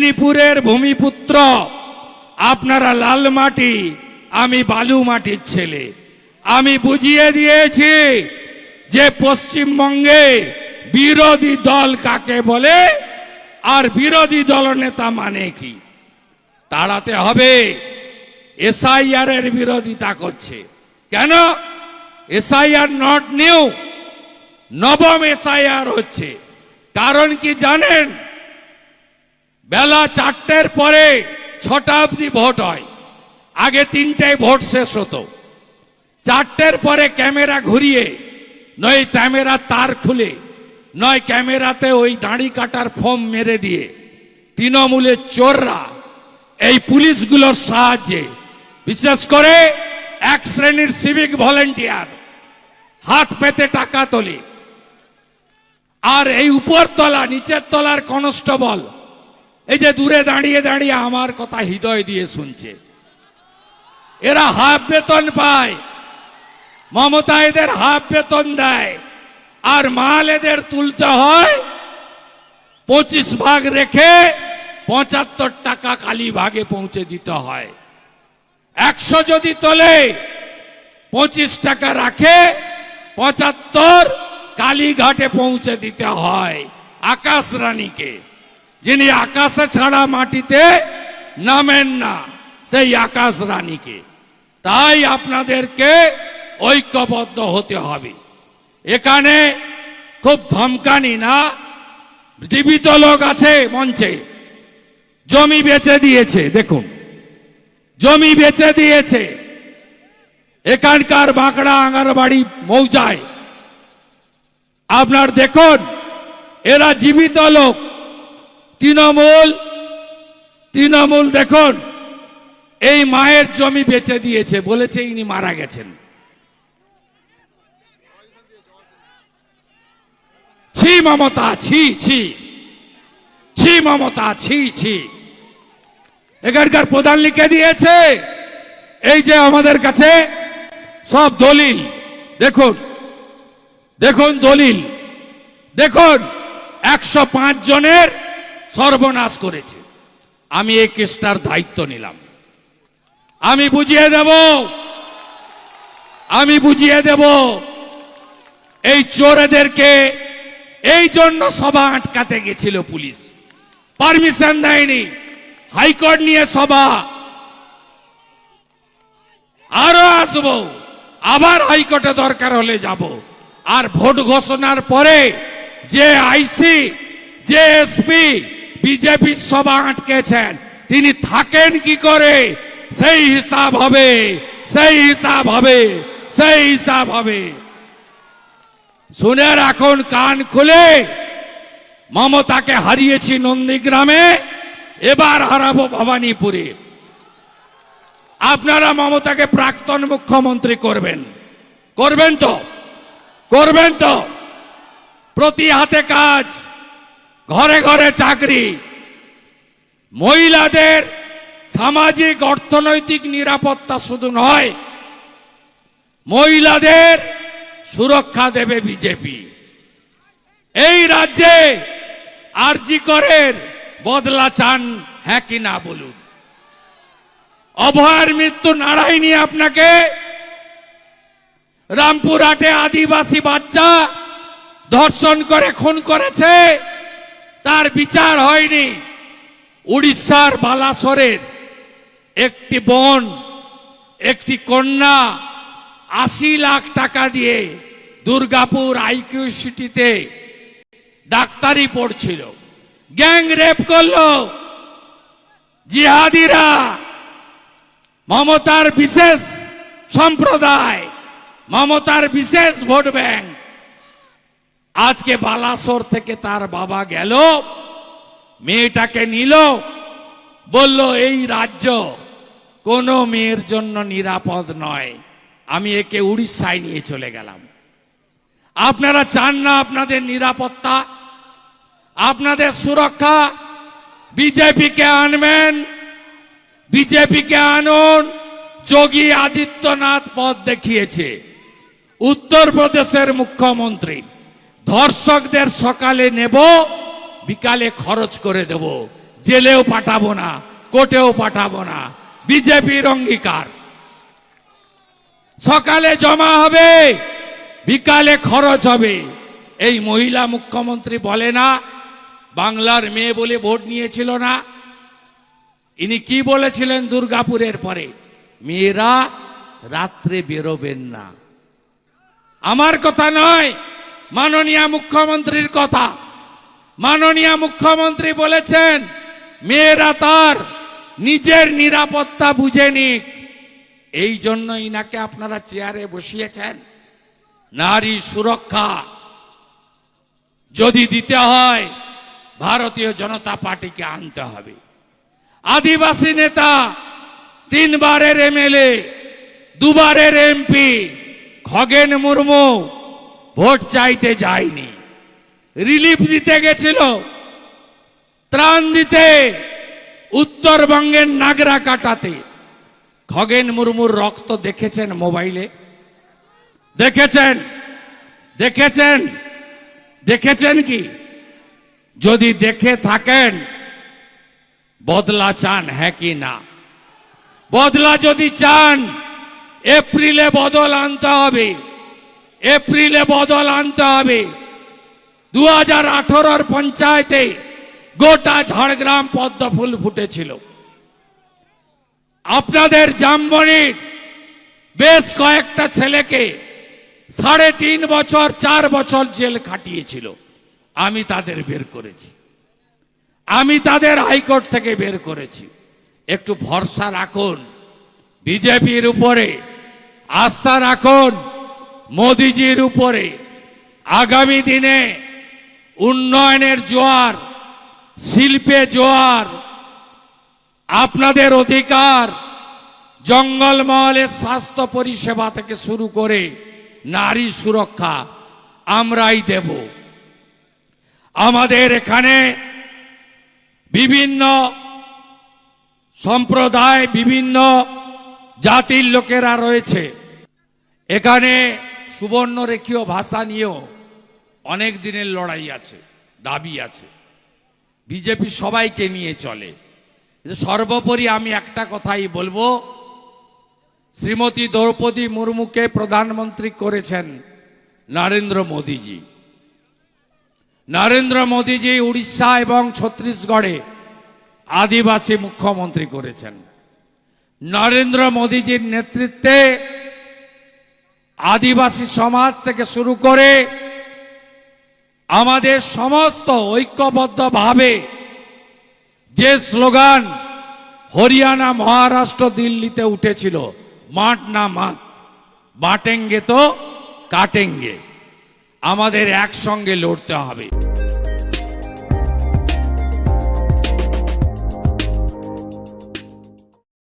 মেদিনীপুরের ভূমিপুত্র, আপনারা লাল মাটি, আমি বালু মাটির ছেলে। আমি বুঝিয়ে দিয়েছি যে পশ্চিমবঙ্গে বিরোধী দল কাকে বলে, আর বিরোধী দলনেতা মানে কি? তাড়াতে হবে। এসআইআর এর বিরোধিতা করছে। কেন? এসআইআর নট নিউ, নবম এসআইআর হচ্ছে। কারণ কি জানেন? বেলা চারটের পরে ছটা অবধি ভোট হয়। আগে তিনটায় ভোট শেষ হতো। চারটের পরে ক্যামেরা ঘুরিয়ে, নয় ক্যামেরা তার খুলে, নয় ক্যামেরাতে ওই দাঁড়ি কাটার ফর্ম মেরে দিয়ে তৃণমূলের চোররা এই পুলিশগুলোর সাহায্যে, বিশেষ করে এক শ্রেণির সিভিক ভলেন্টিয়ার হাত পেতে টাকা তোলে। আর এই উপর তলা নিচের তলার কনস্টেবল এই যে দূরে দাঁড়িয়ে দাঁড়িয়ে আমার কথা হৃদয় দিয়ে শুনছে। এরা হাফ বেতন পায়, মমতা এদের হাফ বেতন দেয়, আর মাল এদের তুলতে হয় পঁচিশ ভাগ রেখে পঁচাত্তর টাকা কালী ভাগে পৌঁছে দিতে হয়। একশো যদি তোলে, পঁচিশ টাকা রাখে পঁচাত্তর কালীঘাটে পৌঁছে দিতে হয়, আকাশ রানীকে। যিনি আকাশে ছাড়া মাটিতে নামেন না, সেই আকাশ রানীকে। তাই আপনাদেরকে ঐক্যবদ্ধ হতে হবে। এখানে খুব ধমকানি না, জীবিত লোক আছে মঞ্চে। জমি বেচে দিয়েছে, দেখুন। জমি বেচে দিয়েছে। এখানকার বাঁকড়া আঙ্গারবাড়ি মৌজায়। আপনার দেখুন, এরা জীবিত লোক। তৃণমূল তৃণমূল দেখুন, এই মায়ের জমি বেচে দিয়েছে, বলেছে ইনি মারা গেছেন। ছি মমতা, ছি ছি। ছি মমতা, ছি ছি। এখানকার প্রধান লিখে দিয়েছে, এই যে আমাদের কাছে সব দলিল, দেখুন দেখুন দলিল, দেখুন, একশো পাঁচ জনের সর্বনাশ করেছে। আমি এই কেসটার দায়িত্ব নিলাম। আমি বুঝিয়ে দেব। আমি বুঝিয়ে দেব। এই চোরেদেরকে এই জন্য সভা আটকাতে গেছিল পুলিশ। পারমিশন দেয়নি। হাইকোর্ট নিয়ে সভা। আরও আসব। আবার হাইকোর্টে দরকার হলে যাব। আর ভোট ঘোষণার পরে যে আইসি, যে এসপি বিজেপি সভা আটকেছেন। তিনি থাকেন কি করে? সেই হিসাব হবে, সেই হিসাব হবে, সেই হিসাব হবে। শুনে রাখুন, কান খুলে। মমতাকে হারিয়েছি নন্দীগ্রামে, এবার হারাবো ভবানীপুরে। আপনারা মমতাকে প্রাক্তন মুখ্যমন্ত্রী করবেন। করবেন তো? করবেন তো? প্রতি হাতে কাজ। ঘরে ঘরে চাকরি। মহিলাদের সামাজিক, অর্থনৈতিক নিরাপত্তা শুধু নয়, মহিলাদের সুরক্ষা দেবে বিজেপি। এই রাজ্যে আরজি করের বদলা চান হ্যাঁ কি না বলুন? অভয়ের মৃত্যু নাড়াইনি আপনাকে। রামপুরহাটে আদিবাসী বাচ্চা ধর্ষণ করে, খুন করেছে। তার বিচার হয়নি। উড়িষ্যার বালাসরের একটি বোন, একটি কন্যা আশি লাখ টাকা দিয়ে দুর্গাপুর আইকিউ সিটিতে ডাক্তারি পড়ছিল। গ্যাং রেপ করল। জিহাদিরা মমতার বিশেষ সম্প্রদায়, মমতার বিশেষ ভোট ব্যাংক। আজকে বালাসোর থেকে তার বাবা গেল, মেয়েটাকে নিল, বলল, এই রাজ্য কোনো মেয়ের জন্য নিরাপদ নয়। আমি একে উড়িষ্যায় নিয়ে চলে গেলাম। আপনারা চান না আপনাদের নিরাপত্তা, আপনাদের সুরক্ষা। বিজেপিকে আনবেন, বিজেপিকে আনুন। যোগী আদিত্যনাথ পথ দেখিয়েছে, উত্তরপ্রদেশের মুখ্যমন্ত্রী। ধর্ষকদের সকালে নেব, বিকালে খরচ করে দেব। জেলেও পাঠাবো না, কোর্টেও পাঠাবো না। বিজেপির অঙ্গীকার। সকালে জমা হবে, বিকালে খরচ হবে। এই মহিলা মুখ্যমন্ত্রী বলে না, বাংলার মেয়ে বলে ভোট নিয়েছিল না। ইনি কি বলেছিলেন দুর্গাপুরের পরে? মেয়েরা রাত্রে বেরোবেন না। আমার কথা নয় মাননীয় মুখ্যমন্ত্রীর কথা। মাননীয় মুখ্যমন্ত্রী বলেছেন, মেয়েরা তার নিজের নিরাপত্তা বুঝে নিক। এই জন্য ইনাকে আপনারা চেয়ারে বসিয়েছেন? নারী সুরক্ষা যদি দিতে হয়, ভারতীয় জনতা পার্টিকে আনতে হবে। আদিবাসী নেতা, তিনবারের এমএলএ, দুবারের এমপি, খগেন মুর্মু ভোট চাইতে যায়নি। রিলিফ দিতে গেছিল। ত্রাণ দিতে উত্তরবঙ্গের নাগরা কাটাতে। খগেন মুর্মুর রক্ত দেখেছেন মোবাইলে? দেখেছেন? দেখেছেন? দেখেছেন কি? যদি দেখে থাকেন, বদলা চান হ্যাঁ কি না? বদলা যদি চান, এপ্রিলে বদল আনতে হবে। এপ্রিলে বদল আনতে হবে। দু হাজার পঞ্চায়েতে গোটা ঝাড়গ্রাম পদ্ম ফুল ফুটেছিল। আপনাদের জামবনির বেশ কয়েকটা ছেলেকে সাড়ে তিন বছর, চার বছর জেল খাটিয়েছিল। আমি তাদের বের করেছি। আমি তাদের হাইকোর্ট থেকে বের করেছি। একটু ভরসা রাখুন। বিজেপির উপরে আস্থা রাখুন। মোদিজির উপরে আগামী দিনে উন্নয়নের জোয়ার, শিল্পে জোয়ার, আপনাদের অধিকার জঙ্গলমহলের স্বাস্থ্য পরিষেবা থেকে শুরু করে নারী সুরক্ষা আমরাই দেব। আমাদের এখানে বিভিন্ন সম্প্রদায়, বিভিন্ন জাতির লোকেরা রয়েছে। এখানে সুবর্ণরেখীয় ভাষা নিয়েও অনেক দিনের লড়াই আছে, দাবি আছে। বিজেপি সবাইকে নিয়ে চলে। সর্বোপরি আমি একটা কথাই বলব, শ্রীমতী দ্রৌপদী মুর্মুকে প্রধানমন্ত্রী করেছেন নরেন্দ্র মোদীজি। নরেন্দ্র মোদীজি উড়িষ্যা এবং ছত্তিশগড়ে আদিবাসী মুখ্যমন্ত্রী করেছেন। নরেন্দ্র মোদীজির নেতৃত্বে আদিবাসী সমাজ থেকে শুরু করে আমাদের সমস্ত ঐক্যবদ্ধভাবে যে স্লোগান হরিয়ানা, মহারাষ্ট্র, দিল্লিতে উঠেছিল, মাঠ না মাঠ, বাটেঙ্গে তো কাটেঙ্গে, আমাদের একসঙ্গে লড়তে হবে।